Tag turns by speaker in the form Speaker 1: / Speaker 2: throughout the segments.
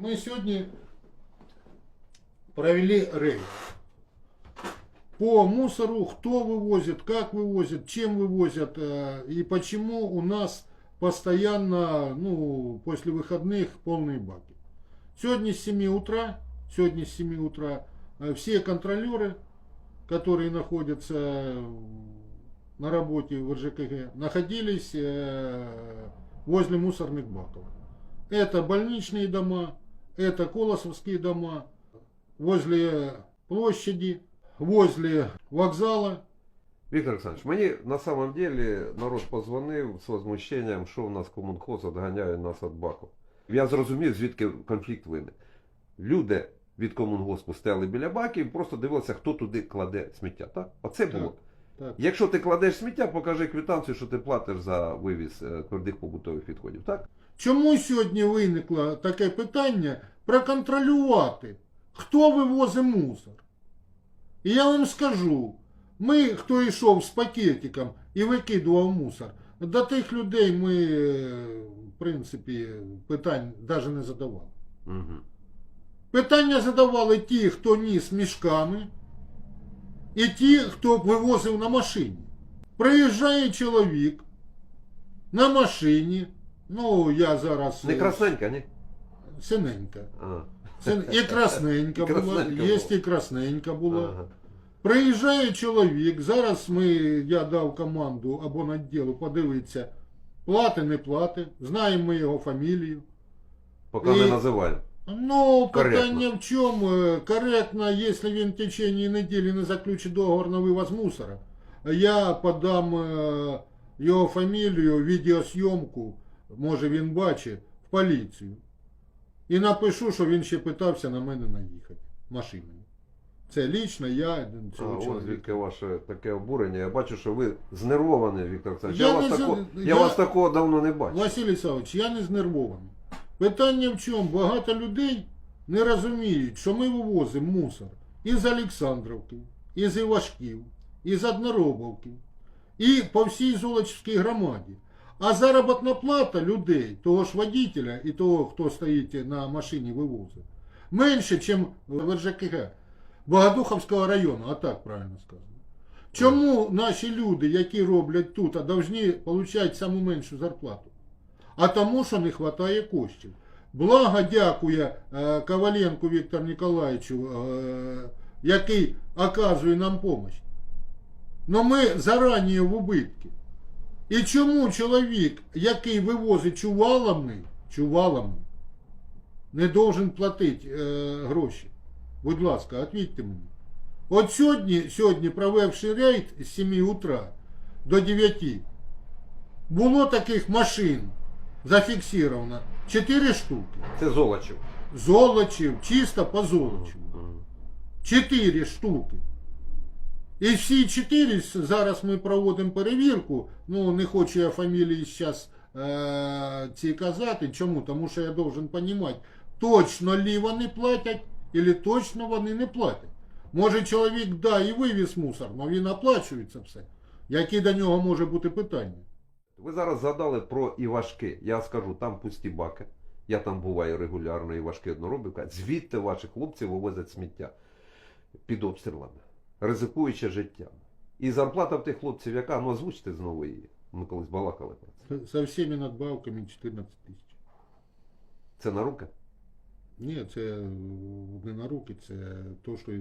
Speaker 1: Мы сегодня провели рейд. По мусору, кто вывозит, как вывозит, чем вывозят э, и почему у нас постоянно, ну, после выходных полные баки. Сегодня с 7 утра, сегодня с 7 утра э, все контролеры, которые находятся на работе в РЖКГ, находились э, возле мусорных баков. Это больничные дома, это Колосовские дома, возле площади, возле вокзала.
Speaker 2: Віктор Олександрович, мені на самом деле народ позвонив з возмущенням, що в нас комунхоз відганяє нас від баку. Я зрозумів, звідки конфлікт виник. Люди від комунгоспу стояли біля баків і просто дивилися, хто туди кладе сміття. Так? Оце було.
Speaker 1: Так.
Speaker 2: Якщо ти кладеш сміття, покажи квитанцію, що ти платиш за вивіз е, твердих побутових відходів. Так?
Speaker 1: Чому сьогодні виникло таке питання проконтролювати, хто вивозить мусор? І я вам скажу, ми, хто йшов з пакетиком і викидував мусор, до тих людей ми, е, в принципі, питань навіть не задавали.
Speaker 2: Угу.
Speaker 1: Питання задавали ті, хто ніс мішками, і ті, хто вивозив на машині. Приїжджає чоловік на машині. Ну, я зараз.
Speaker 2: Не
Speaker 1: е,
Speaker 2: красненька, ні?
Speaker 1: Синенька.
Speaker 2: А.
Speaker 1: І красненька була,
Speaker 2: красненька
Speaker 1: є і красненька була.
Speaker 2: Ага.
Speaker 1: Приїжджає чоловік, зараз ми, я дав команду або наділу подивитися, плати, не плати, знаємо ми його фамілію.
Speaker 2: Поки
Speaker 1: І-
Speaker 2: не називаємо.
Speaker 1: Ну,
Speaker 2: Коректно.
Speaker 1: питання в чому? Коректно, якщо він в течение неділі не заключить договор на вивоз мусора, я подам е, його фамілію, відеозйомку, може він бачить, в поліцію. І напишу, що він ще питався на мене наїхати машиною. Це лічно я
Speaker 2: А,
Speaker 1: цього
Speaker 2: ось
Speaker 1: чоловіка.
Speaker 2: звідки ваше таке обурення. Я бачу, що ви знервований, Віктор Олександрович.
Speaker 1: Я
Speaker 2: Я, вас,
Speaker 1: не
Speaker 2: тако... я...
Speaker 1: я-
Speaker 2: вас такого давно не бачив.
Speaker 1: Василь Ісавович, я не знервований. Питання в чому? Багато людей не розуміють, що ми вивозимо мусор із Олександровки, із Івашків, із Одноробовки і по всій Золочівській громаді. А заробітна плата людей, того ж водителя і того, хто стоїть на машині вивозить, менше, ніж в РЖКГ Богодуховського району, а так правильно сказано. Чому наші люди, які роблять тут, а повинні отримати саму меншу зарплату? А тому, що не вистачає коштів. Благо дякує е, Коваленку Віктору Ніколаєвичу, е, який оказує нам допомогу. Но ми зарані в убитки. І чому чоловік, який вивозить чувалами, чувалами, не должен платити е, гроші? Будь ласка, відповідьте мені. От сьогодні, сьогодні провевши рейд з 7 утра до 9, було таких машин зафіксовано 4 штуки.
Speaker 2: Це Золочів.
Speaker 1: Золочів, чисто по Золочеву. 4 штуки. І всі 4 зараз ми проводимо перевірку. Ну, не хочу я фамілії зараз е, ці казати. Чому? Тому що я должен розуміти, точно лі вони платять, або точно вони не платять. Може чоловік, да, і вивіз мусор, але він оплачується все. Які до нього може бути питання?
Speaker 2: Ви зараз згадали про Івашки. Я скажу, там пусті баки. Я там буваю регулярно, Івашки одноробівка. Звідти ваші хлопці вивозять сміття під обстрілами, ризикуючи життям. І зарплата в тих хлопців, яка, ну озвучте знову її. Ми колись балакали про це.
Speaker 1: Со всіми надбавками 14 тисяч.
Speaker 2: Це на руки?
Speaker 1: Ні, це е, не на руки, це то, що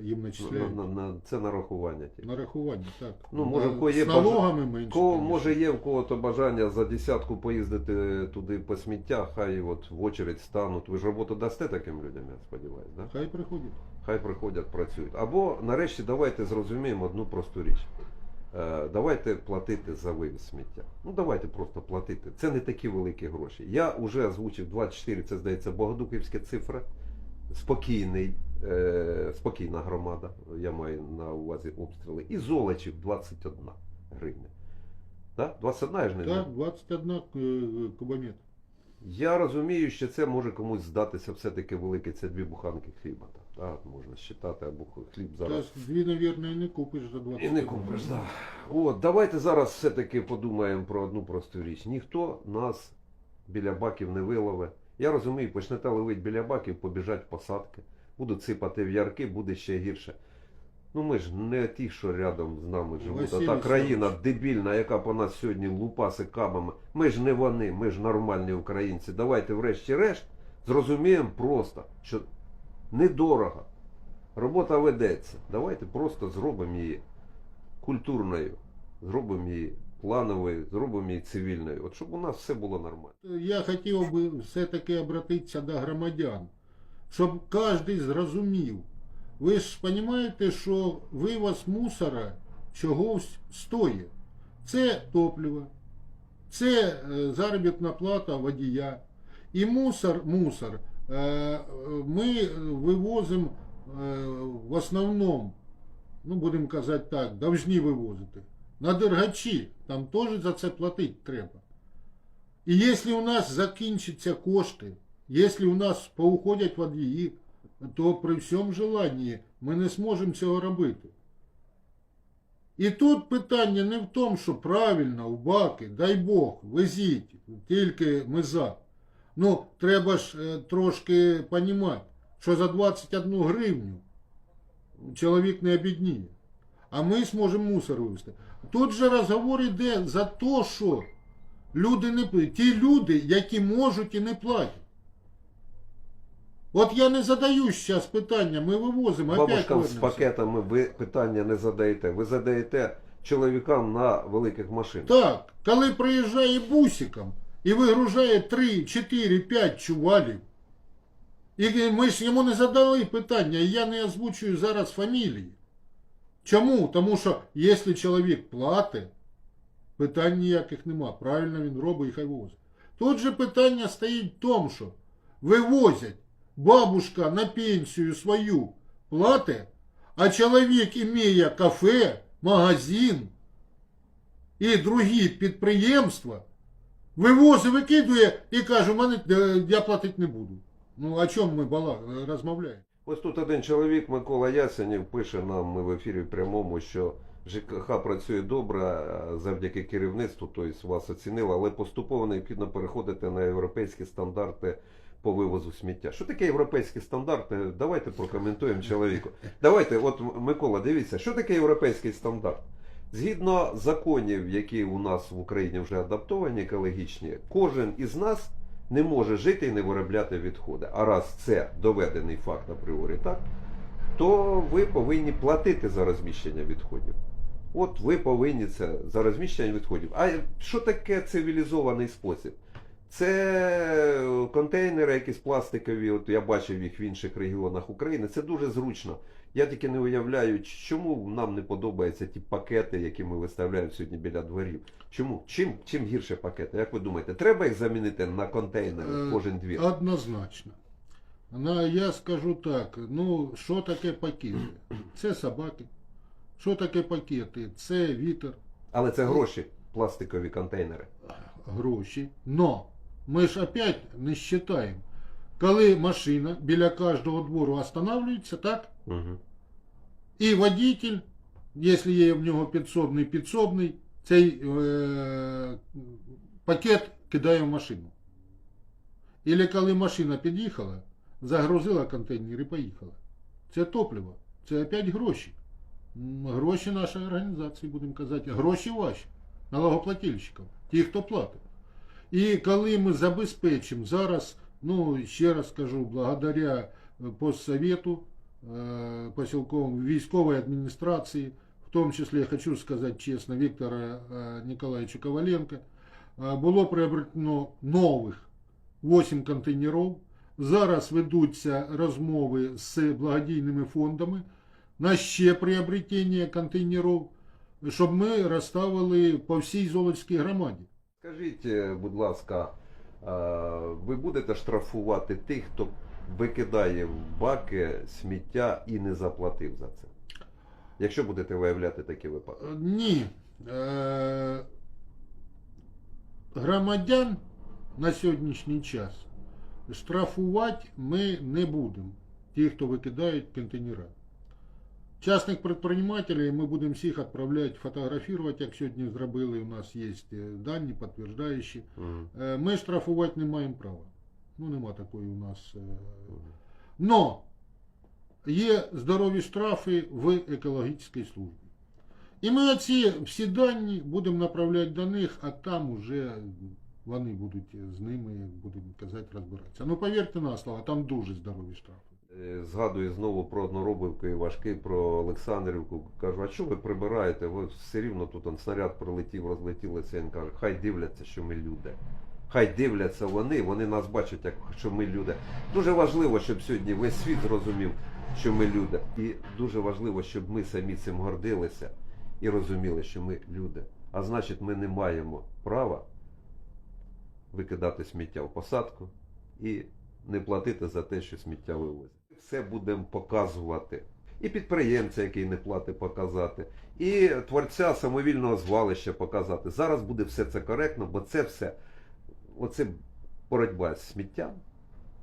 Speaker 1: їм
Speaker 2: На,
Speaker 1: начисляють.
Speaker 2: на, на, це нарахування. тільки.
Speaker 1: Нарахування, так.
Speaker 2: Ну, може, в кого є
Speaker 1: з налогами менше.
Speaker 2: Кого,
Speaker 1: конечно.
Speaker 2: може є в кого-то бажання за десятку поїздити туди по сміття, хай от в очередь стануть. Ви ж роботу дасте таким людям, я сподіваюся, да?
Speaker 1: Хай приходять.
Speaker 2: Хай приходять, працюють. Або нарешті давайте зрозуміємо одну просту річ. Е, давайте платити за вивіз сміття. Ну давайте просто платити. Це не такі великі гроші. Я вже озвучив 24, це здається Богодухівська цифра. Спокійний, е, спокійна громада, я маю на увазі обстріли. І Золочів 21 гривня. Да? 21 ж не
Speaker 1: Так, 21 е, кубометр.
Speaker 2: я розумію, що це може комусь здатися все-таки велике, це дві буханки хліба. Так, так можна считати, або хліб зараз.
Speaker 1: Та дві, мабуть, і не купиш за 20.
Speaker 2: І не купиш, так. От, давайте зараз все-таки подумаємо про одну просту річ. Ніхто нас біля баків не вилове Я розумію, почнете ловити біля баків, побіжать посадки, будуть сипати в ярки, буде ще гірше. Ну ми ж не ті, що рядом з нами живуть. А та країна дебільна, яка по нас сьогодні лупаси кабами. Ми ж не вони, ми ж нормальні українці. Давайте врешті-решт зрозуміємо просто, що недорого. Робота ведеться. Давайте просто зробимо її культурною, зробимо її плановою, зробимо її цивільною. От щоб у нас все було нормально.
Speaker 1: Я хотів би все-таки обратитися до громадян, щоб кожен зрозумів. Ви ж розумієте, що вивоз мусора чогось стоїть. Це топливо, це е, заробітна плата водія. І мусор, мусор е, ми вивозимо е, в основному, ну будемо казати так, повинні вивозити. На дергачі, там теж за це платити треба. І якщо у нас закінчаться кошти, якщо у нас поуходять водії, то при всьому желанні ми не зможемо цього робити. І тут питання не в тому, що правильно у баки, дай Бог, везіть, тільки ми за. Ну, треба ж е, трошки розуміти, що за 21 гривню чоловік не обідніє. А ми зможемо мусор вивезти. Тут же розговор йде за те, що люди не платять. Ті люди, які можуть і не платять. От я не задаю зараз питання, ми вивозимо, опять
Speaker 2: Бабушкам з пакетами ви питання не задаєте. Ви задаєте чоловікам на великих машинах.
Speaker 1: Так, коли приїжджає бусиком і вигружає 3, 4, 5 чувалів, і ми ж йому не задали питання, і я не озвучую зараз фамілії. Чому? Тому що якщо чоловік платить, питань ніяких нема. Правильно він робить і хай возить. Тут же питання стоїть в тому, що вивозять бабушка на пенсію свою платить, а чоловік імеє кафе, магазин, і другі підприємства вивозить, викидує і каже, е, я платити не буду. Ну о чому ми розмовляємо?
Speaker 2: Ось тут один чоловік, Микола Ясенів, пише нам ми в ефірі прямому, що ЖКХ працює добре завдяки керівництву, тобто вас оцінило, але поступово необхідно переходити на європейські стандарти по вивозу сміття. Що таке європейські стандарти? Давайте прокоментуємо чоловіку. Давайте, от Микола, дивіться, що таке європейський стандарт? Згідно законів, які у нас в Україні вже адаптовані, екологічні, кожен із нас не може жити і не виробляти відходи. А раз це доведений факт апріорі, так, то ви повинні платити за розміщення відходів. От ви повинні це за розміщення відходів. А що таке цивілізований спосіб? Це контейнери, якісь пластикові, от я бачив їх в інших регіонах України. Це дуже зручно. Я тільки не уявляю, чому нам не подобаються ті пакети, які ми виставляємо сьогодні біля дворів. Чому? Чим, чим гірше пакети? Як ви думаєте, треба їх замінити на контейнери
Speaker 1: Е,
Speaker 2: кожен двір?
Speaker 1: Однозначно. На, я скажу так, ну що таке пакети? Це собаки. Що таке пакети? Це вітер,
Speaker 2: Але це гроші, пластикові контейнери.
Speaker 1: гроші. Но ми ж опять не вважаємо. Коли машина біля кожного двору останавливається, так?
Speaker 2: Угу.
Speaker 1: І водитель, якщо є в нього підсобний, підсобний, цей е, пакет кидає в машину. Ілі коли машина під'їхала, загрузила контейнер і поїхала. Це топливо, це опять гроші. Гроші нашої організації, будемо казати, гроші ваші, налогоплательщиків, ті, хто платить. І коли ми забезпечимо зараз, ну ще раз скажу, благодаря е, постсовету, э, поселковым військовой администрации, в том числе, я хочу сказать честно, Виктора э, Николаевича Коваленко, э, було приобретено нових 8 контейнерів. Зараз ведуться розмови з благодійними фондами на ще приобретення контейнерів, щоб ми розставили по всій Золотській громаді.
Speaker 2: Скажіть, е, будь ласка, е, ви будете штрафувати тих, хто викидає в баки сміття і не заплатив за це? Якщо будете виявляти такі випадки.
Speaker 1: Е, Ні. Е, Громадян на сьогоднішній час штрафувати ми не будемо. Ті, хто викидають контейнера. Частних предпринимателей ми будемо всіх відправляти фотографувати, як сьогодні зробили. У нас є е, дані, підтверджуючі.
Speaker 2: Мгм.
Speaker 1: Е, Ми штрафувати не маємо права. Ну, нема такої у нас. е, Но є здорові штрафи в екологічній службі. І ми оці всі дані будемо направляти до них, а там уже вони будуть з ними, як будемо казати, розбиратися. Ну повірте на слово, там дуже здорові штрафи.
Speaker 2: Е, Згадую знову про одноробівку і важки, про Олександрівку. Кажу, а що ви прибираєте? Ви все рівно тут он снаряд прилетів, розлетілося. Він каже, хай дивляться, що ми люди. Хай дивляться вони, вони нас бачать, як що ми люди. Дуже важливо, щоб сьогодні весь світ зрозумів, що ми люди. І дуже важливо, щоб ми самі цим гордилися і розуміли, що ми люди. А значить, ми не маємо права викидати сміття в посадку і не платити за те, що сміття вивозять. Все будемо показувати. І підприємця, який не платить, показати, і творця самовільного звалища показати. Зараз буде все це коректно, бо це все, оце боротьба з сміттям,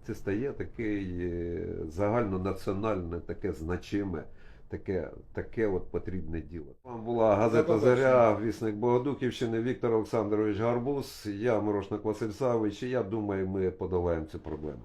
Speaker 2: це стає такий е, загальнонаціональне, таке значиме, таке, таке от потрібне діло. Вам була газета Заря, вісник Богодуківщини, Віктор Олександрович Гарбуз, я Мирошник Василь Савич, і я думаю, ми подолаємо цю проблему.